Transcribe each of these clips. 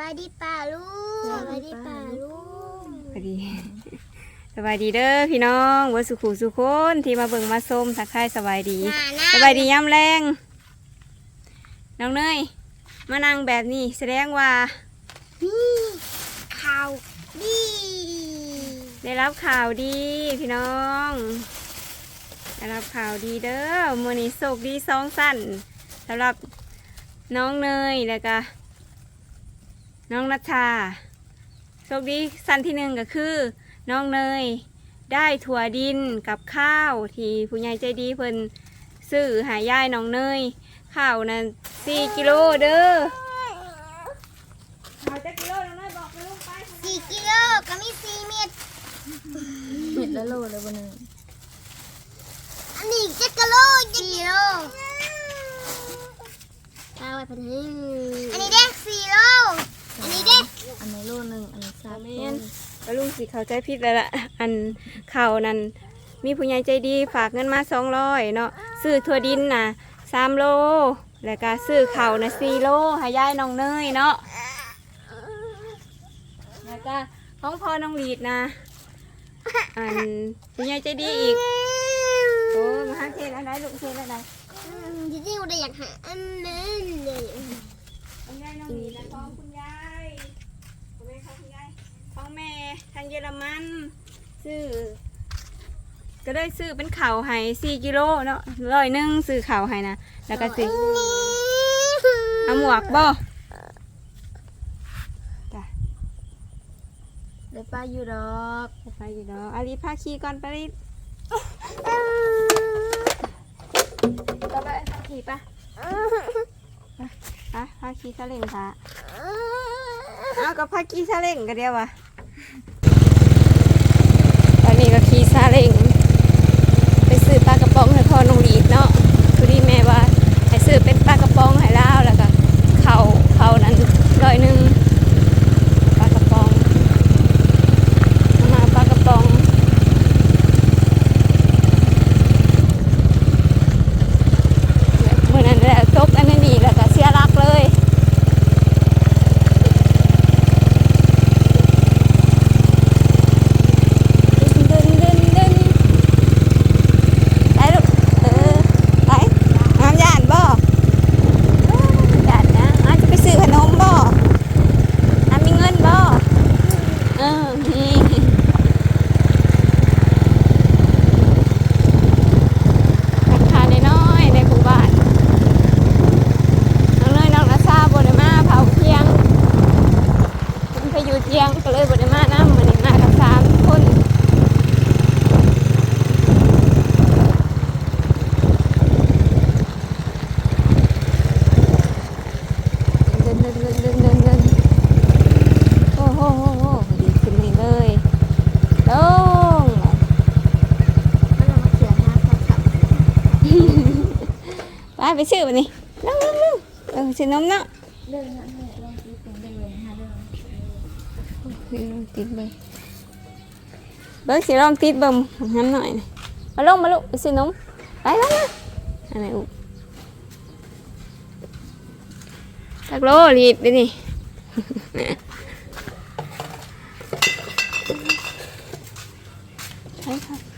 บายดีป่าลุงสบายดีป่าลุงสวัสดีสบายดีเด้อพี่น้องวัสุขุสุคนที่มาเบิ่งมาส้มทักทายสบายดีหน้าหน้าสบายดีย่ำแรงน้องเนยมานั่งแบบนี้แสดงว่านี่ข่าวดี ได้รับข่าวดีพี่น้องได้รับข่าวดีเด้อมื้อนี้โชคดีสองสั้นสำหรับน้องเนยแล้วก็ น้องนัชชาโชคดีสั้นที่หนึ่งก็คือ น้องเนย ได้ถั่วดินกับข้าวที่ผู้ใหญ่ใจดีเพิ่นซื้อหายายน้องเนยข้าวนั้นสี่กิโลเด้อข้าวจะกิโลน้องเนยบอกไปลูกไปสี่กิโลก็มีสี่เม็ดเม็ดละโลเลยวันหนึงอันนี้เจ็ดกิโลเจ็ดกิโลเอาไว้พันหนึ่งอันนี้เด็กสี่โลอันนี้เด็ก อันนี้โลหนึ่งอันนี้สาม แม โล นก็ลุงสิเข้าใจผิดแล้วล่ะอันข้าวนั้นมีผู้ใหญ่ใจดีฝากเงินมาสองร้อยเนาะซื้อถั่วดินน่ะสามโล แล้วก็ซื้อข้าวน่ะสี่โลให้ยายน้องเนยเนาะแล้วก็ของพ่อน้องหลีดนะ อันผู้ใหญ่ใจดีอีกโอ้มาหาเทศอะไรลูกเทศอะไรจริงๆเราอยากหาอันนั้นเลยของยายน้องหลีดนะของคุณยายของแม่ของคุณยายของ แม่ทางเยอรมันซื้อก็ได้ซื้อเป็นข่าวให้สี่กิโลเนาะร้อยหนึ่งซื้อข่าวให้นะแล้วก็ซื้อเอาหมวกบ่จ้ะได้ป้าอยู่ดอกไปอยู่ดอกอาลีพาขี่ก่อนไปรีบต่อไปพาขี่ปะไปพาขี่ซาเล้งค่ะเอาก็พาขี่ซาเล้งก็เดียววะตอ นี่ก็ขี่ซาเล้งไปซื้อปลากระป๋องให้พ่อน้องลีดเนาะคือดีแม่ว่าให้ซื้อเป็นปลากระป๋องให้ล่าวแล้วก็เขาเขานั้นร้อยหนึ่งปลากระป๋องเอามาปลากระป๋องเมื่อนั้นแหละจบอันนี้นี่แล้วก็เสียรักเลยดึนดึนดึน ได้ลูกเออไปน้ำยานบ่ยานนะอาจจะไปซื้อขนมบ่อามีเงินบ่เออนี่ราคาน้อยๆในหมู่บ้านน้องเนยน้องนาซาบ่ได้มาเผาเที่ยงเพิ่นไปอยู่เที่ยงก็เลยบ่ได้มานำมื้อนี้มากันสามคน เดินเดินเดินเดินเดินเดินโอ้โหโอ้โหดีขึ้นนี่เลยลง มันเอามาเขียนนะสับสับ ไปซื้อมานี่ลงลงลงเออซื้อนมเนาะเดินนะแม่ลองซื้อองเดินเลยฮะเดินซื้อลองติดเบิ้งเบิ้งสิลองติดเบิ้งน้ำหน่อยนะมาลงมาลูกไปซื้อนมไปแล้วนะอันไหนอุตักโลรีบไปนี่ใช่ค่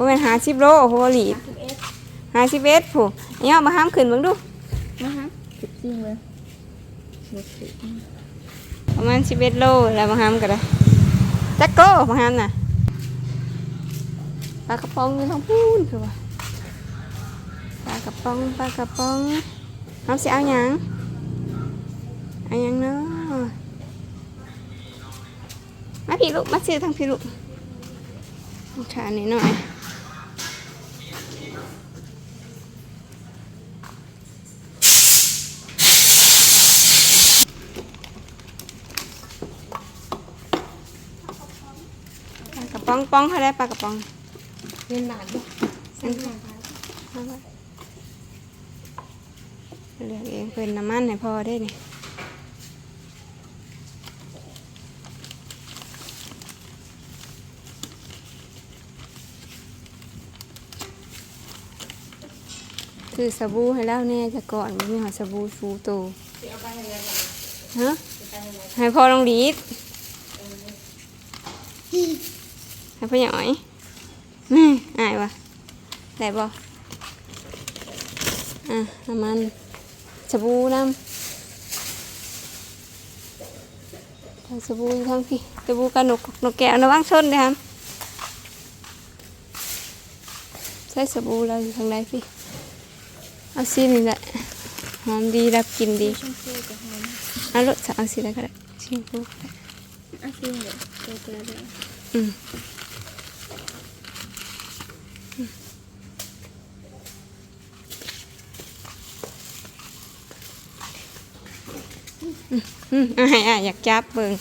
ะโอ้ยหาสิบโลโหหลีดหาสิบเอ็ดผู้เนี่ยเอามาห้ามขึ้นมึงดูนะฮะสิบจริงเลยเด็กสิประมาณสิบเอ็ดโลแล้วมาห้ามกันเลยจักโลมาห้ามน่ะปลากระป๋องอยู่ทางพูนคือว่าปลากระป๋องปลากระป๋องเอาสิเอาหยังเอาหยังเนาะมาพี่ลูกมาซื้อทางพี่ลูกขาหน่อยหน่อยปลากระ ป๋องป๋องเขาได้ปลากระป๋องเรียนหลานด้วยเอาไว้เลือกเองเป็นน้ำมันให้พอได้นี่ซื้อสบู่ให้แล้วแน่จะก่อนมีหอสบู่ฟูโตฮะให้พอลองดีด ให้พ่อหน่อยนี่อายวะได้บ่อะน้ำมันสบู่น้ำเอาสบู่ทั้งพี่สบู่กับนกนกแก้วระวังชนเด้อครับใช้สบู่เราอยู่ทางไหนพี่เอาสีนี่แหละหอมดีรับกลินดีชมพูกับหอมเอารสเอาสีอะไรก็ได้ชมพูก็ได้อะซิมเลยตัวตัวเดียวอืมอืม อืมอะอะอยากจับเบิ่ง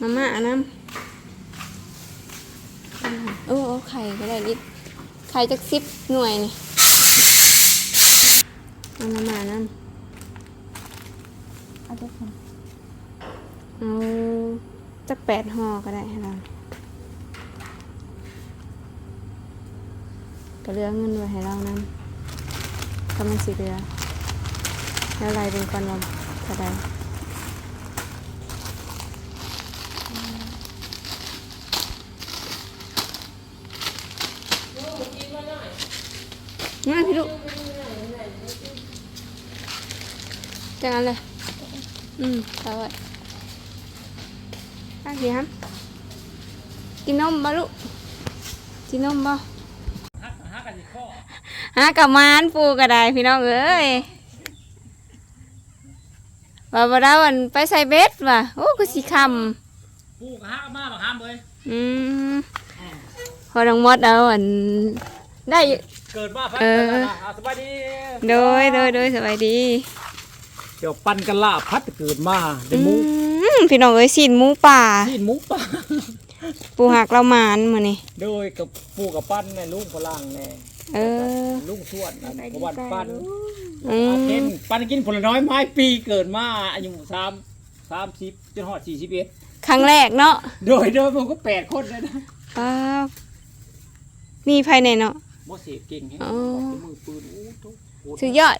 มาม่าอันน้ำโอ้โอ้ไข่ก็ได้นิดไข่จักสิบหน่วยนี่เอามาม่าน้ำเอาทุกคนเอาจักแปดห่อก็ได้ให้เรา ก็เลือเงินไว้ให้เรานั้นถ้ามันสิเหลือแล้วอะไรเป็นก่อนว่าเท่าใดมาพี่ลูกจังอันเลย อืมเอาไว้อันนี้ครับกินนมบ่ลูกกินนมบ่ ฮะกับมานปูก็ได้พี่น้องเอ้ยว่าบ่ได้วันไปใส่เบ็ดว่ะโอ้ก็สิคปูกห้ามาบักห้ามเลยำอืมพอน้องมดเอาอันได้อยู่เกิดมาพัดเออกันละอะสบายดีโดยโดยโดยสบายดีเดี๋ยวปันกันละพัดเกิดมาเป็อืนหมูมพี่น้องเอ้ยสินหมูป่าที่หมูป่าปูหักเรามานมื้อนี้โดยกับปูกับปั้นในลุงพลังแน่ เออ ลุงทวดนั่นพวันปั้นอืมอาเทนปั้นกินผลน้อยไม้ปีเกิดมาอายุสามสามสิบจนหอดสี่สิบเอ็ดครั้งแรกเนาะโดยโดยผมก็แปดคนเลยนะป้าบมีภายในเนาะ โมเสสเก่งแฮะอ๋อมือปืนอู้ทุกโอ้สุดยอด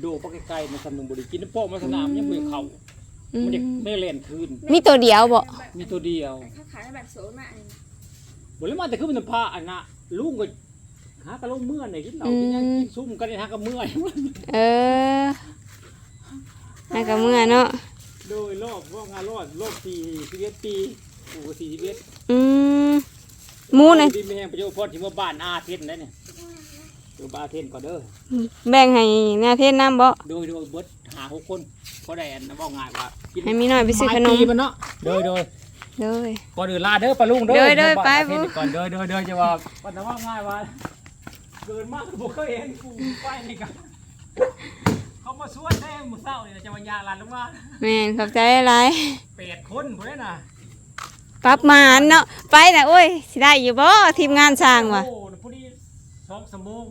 โดปไกลๆมาสนุนบริกินน้ำโป๊ะมาสนามยังมือเข่าอืมมันเด็กไม่เล่นคืน มีตัวเดียวบ่มีตัวเดียว ถ้าขายแบบโซนมาอันนี้บริมาแต่คือเป็นผ้าอันน่ะลุงก็ หากระลงเมื่อไหนกินเหล้ากินหยังกินซุ่มกันในหากระเมื่อยเออน่ากับเมื่อเนาะโดยรอบว่างานรอดรอบปีสิบเอ็ดปีกูก็สี่สิบเอ็ดอืมหมูนะดีแม่งประโยชน์พอที่ว่าบ้านอาเทนได้เนี่ยอยู่บ้านอาเทนก่อนเด้อแบ่งให้หน้าเทศน้ำบ่ โดยโดยเบิดหาหกคนเพราะได้อันนั้นบอกง่ายว่ากินให้มีหน่อยไปซื้อขนม ไปีมันเนาะโดยโดยเลย ก่อนอื่นลาเด้อปลาลุงเด้อโดยโดยบ้านอาไปเทนบุ ก่อนเด้อเด้อเด้อจะว่าวันนั้นว่าง่ายว่า เกินมากบุกเคยเห็นกูไปนี่กันเขามาสวนได้หมือเศร้าเนี่ยจะวันยาลานลงมาแม่นขอบใจหลายแปดคนพอได้น่ะปรับมาอันเนาะไปนะโอ้ยสิได้อยู่บ่ทีมงานสร้างว่ะโอ้พอดีสองสมง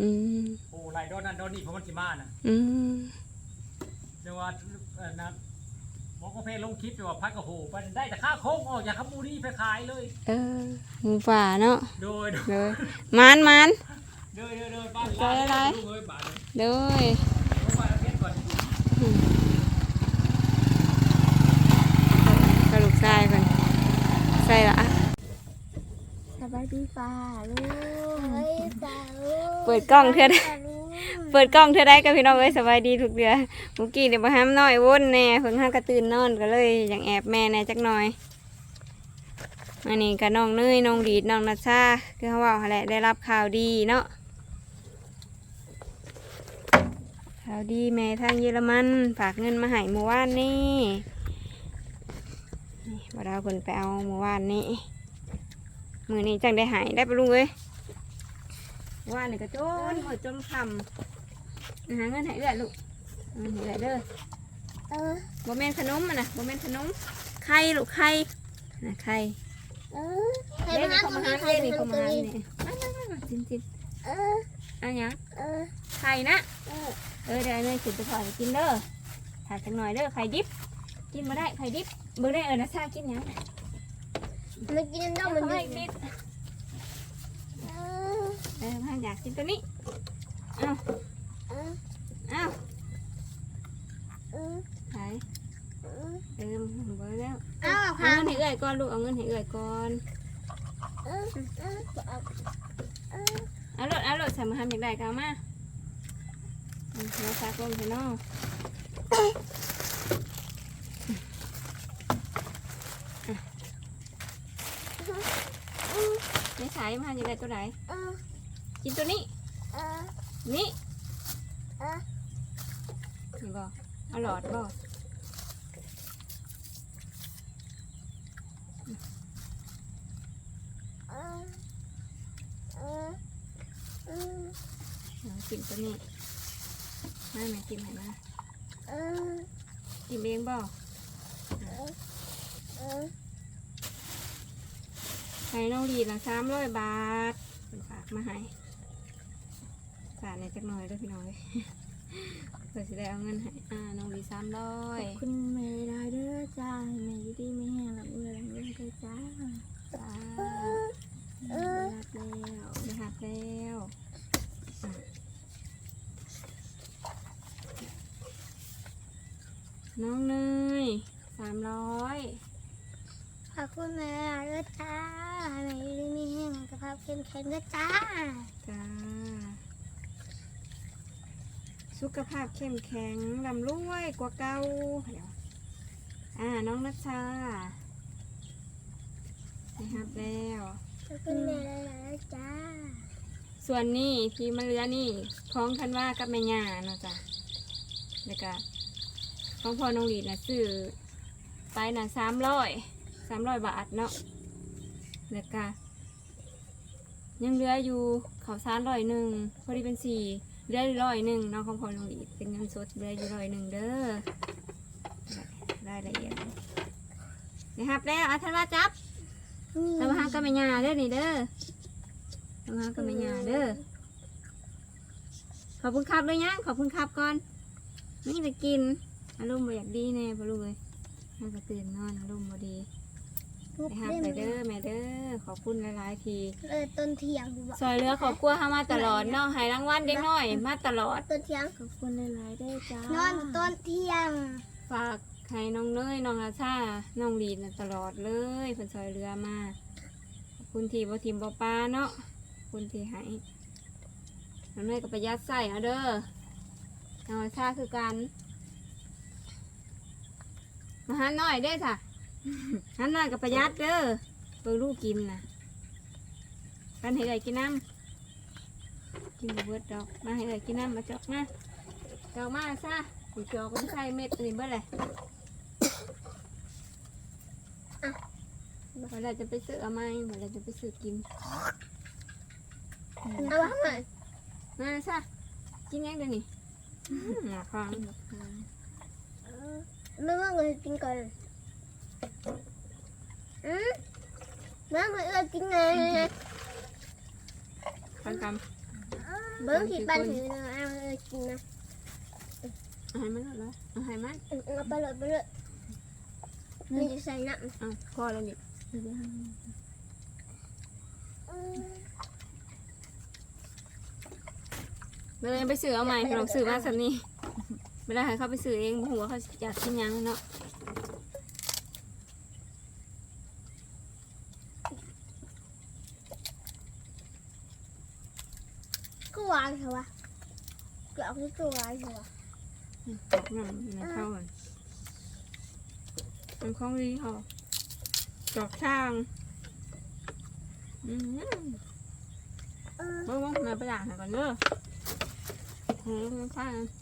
อืมโอ้ไรโดนนั่นโดนนี่เพราะมันสิมาน่ะอืมจะว่าเออนะหมอกาแฟลงคลิปจะว่าพักกระโหไปได้แต่ค่าโค้งออกจากขมูนี่ไปขายเลย เออหมูป่าเนาะโดยโดย เลยมานมาน โดยโดยโดยบ้านใจอะไรลูกเอ้ยบ้านเลยเลยเอาบ้านเอาเพชรก่อนกระลูกทรายก่อนใส่ละสบายดีป่าลูกเปิดกล้องเถอะเปิดกล้องเธอได้กับพี่น้องเอ้ยสบายดีทุกเดือนเมื่อกี้เดี๋ยวมาห้ามน้อยวนแน่เพิ่งห้ามกระตื่นนอนก็เลยอย่างแอบแม่แน่จักหน่อยอันนี้กับน้องเนยน้องดีดน้องนัชชาคือเขาว่าแหละได้รับข่าวดีเนาะ ข่าวดีแม่ทางเยอรมันฝากเงินมาให้เมื่อวานนี้นี่บ่ดาวคนไปเอาเมื่อวานนี้มือนี้จังได้หายได้ปะลุงเอ้ยเมื่อว่านนี่ก็จนหมดจนคำหาเงินให้เอื้อลูกเอาเงินให้เอื้อเด้อเออบ่แม่นขนมอะนะบ่แม่นขนมไข่ลูกไข่นะไข่เออใครเด้มานี่หาเข้าตัวมานี้หาใครเด้มานี่หาเข้ามาตัวหานี้นี่มามามาจิ้มจิ้มเออเอันยังเออไข่นะ เออเออเดี๋ยวเอาเนยขึ้นไปถอดให้กินเด้อถาดสักหน่อยเด้อไข่ดิบ กินมาได้ไข่ดิบเบิ่งได้เออนะซากินหยังมันกินน้ำมันเอาดึอีกนิดเออพันอยากกินตัวนี้เอาเอาไหนเออมันเบอร์แล้วอ้าวเอาค่ะเงินให้เอื่อยก่อนลูกเอาเงินให้เอื่อยก่อนเอา รถเอารถใส่มาทำอยากได้ก็เอามาอืมเราซักลงไปเนาะไม่ขายมาอยากได้ตัวไหนกินตัวนี้ นี่นี่บ่เอาหลอดบ่เอา กินตัวนี้มาแม่กินให้มากินเองบ่ให้น้องดีนะสามร้อยบาทเป็นฝากมาให้ฝากในจักหน่อยด้วยพี่น้อยเพื่อจะได้เอาเงินให้อ่าน้องดีสามร้อยคุณแม่ได้ด้อจ้าแม่อยูดีไม่แห้งหลับเมื่อหลับเมื่อเด้อจ้า จ้า แม่รักแล้ว ได้หักแล้วอะ น้องเนยสามร้อยขอบคุณแม่ด้วยจ้าแม่ยูดีมีแห้งกระเพราเข้มแข็งด้วยจ้า จ้า สุขภาพเข้มแข็งลำรวยกว่าเก่าเดี๋ยวอ่า น้องนัชชาได้หักแล้วขอบคุณแม่ด้วยจ้า ส่วนนี้ที่มันเหลือนี่ของคันว่ากับแม่ย่าเนาะจ้ะแล้วก็ ของพ่อน้องลีดนะซื้อไปน่ะสามร้อยสามร้อยบาทเนาะแล้วก็ยังเหลืออยู่ข้าวสารร้อยหนึ่งพอดีเป็นสี่เหลืออยู่ร้อยหนึ่งเนาะของพ่อน้องลีดเป็นเงินสดเหลืออยู่ร้อยหนึ่งเด้อได้ละเอียดนะครับแล้วอาทันว่าจับเรามาหากับแม่ยาเด้อนี่เด้อเรามาหากับแม่ยาเด้อขอบคุณครับด้วยยังขอบคุณครับก่อนนี่จะกิน อารมณ์บ่อยากดีแน่พ่อลูกเลยน่าจะตื่นนอนอารมณ์บ่ดีไปหาไปเด้อแม่เด้อขอบคุณหลายๆที เออต้นเทียงดูบ่ซอยเรือขอบกลัวเฮามาตลอดเนาะให้รางวัลเด็กน้อย มาตลอด ต้นเทียง ขอบคุณหลายๆเด้อจ้านอนต้นเทียง ฝากให้น้องเนยน้องอาชาน้องลีนน่ะตลอดเลยเพิ่นซอยเรือมาขอบคุณที่บ่ทิมบ่ปลาเนาะขอบคุณที่ให้น้องเนยก็ประหยัดใส่เอาเด้อน้องอาชาคือกัน มาหาหน่อยได้อค่ะหาหน่อยกับประหยัดเด้อเบิ่งลูกกินนะกันให้เอ่ยกินน้ำกินเบิดดอก มาให้เอ่ยกินน้ำมาจอกมาจอกมาซะกูจอกก็ใส่เม็ดอื่นเบิดเลยเมื่อไรจะไปซื้อเอาไหมเมื่อไรจะไปซื้อกินเอามาหน่อยมาซะกินยังเดี๋ยวนี้อื้าฟัง ไม่ว่าเงินกินก่อนอืมแม่มาเอื้อกินไงฟังคเบิ้งที่ปันถือนะเอาเอื้อกินนะำเอาให้มันเหรอเอาให้มันเอาไปเลยไปเลยมันจะใส่น้ำเอาพอแล้วนี่เวลาไปซื้อเอาใหม่ลองซื้อมาสักนี้ เวลาให้เขาไปซื้อเองบ่หัวาเขาอยากกินหยังเนาะก็วางเถอะวะเกลือที่ตัววางเถอะวะตกน้ำในเข้ากันมันของดีเขาจอกช่างอืมเออ เบิ่งว่ามาไปด่างให้ก่อนเด้อหืมมันข้างอื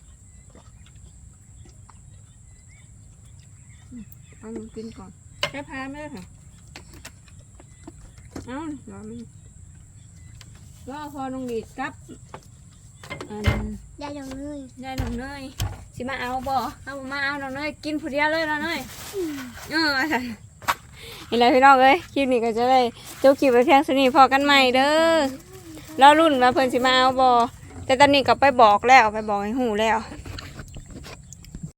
เอาหนูกินก่อนแค่พาไม่ได้ค่ะ เอารอมันรอพอลงดีดกับอันยายยังเลยได้น้องเนยสิมาเอาบ่เอาบมาเอาน้องเนยกินผู้เดียวเลยน้องเนยเอออาจารย์เห็นแล้วพี่น้องเอ้ยคลิปนี้ก็จะได้จบคลิปไปเพียงเท่านี้พอกันใหม่เด้อรอรุ่นว่าเพิ่นสิมาเอาบ่แต่ตอนนี้ก็ไปบอกแล้วไปบอกให้หูแล้ว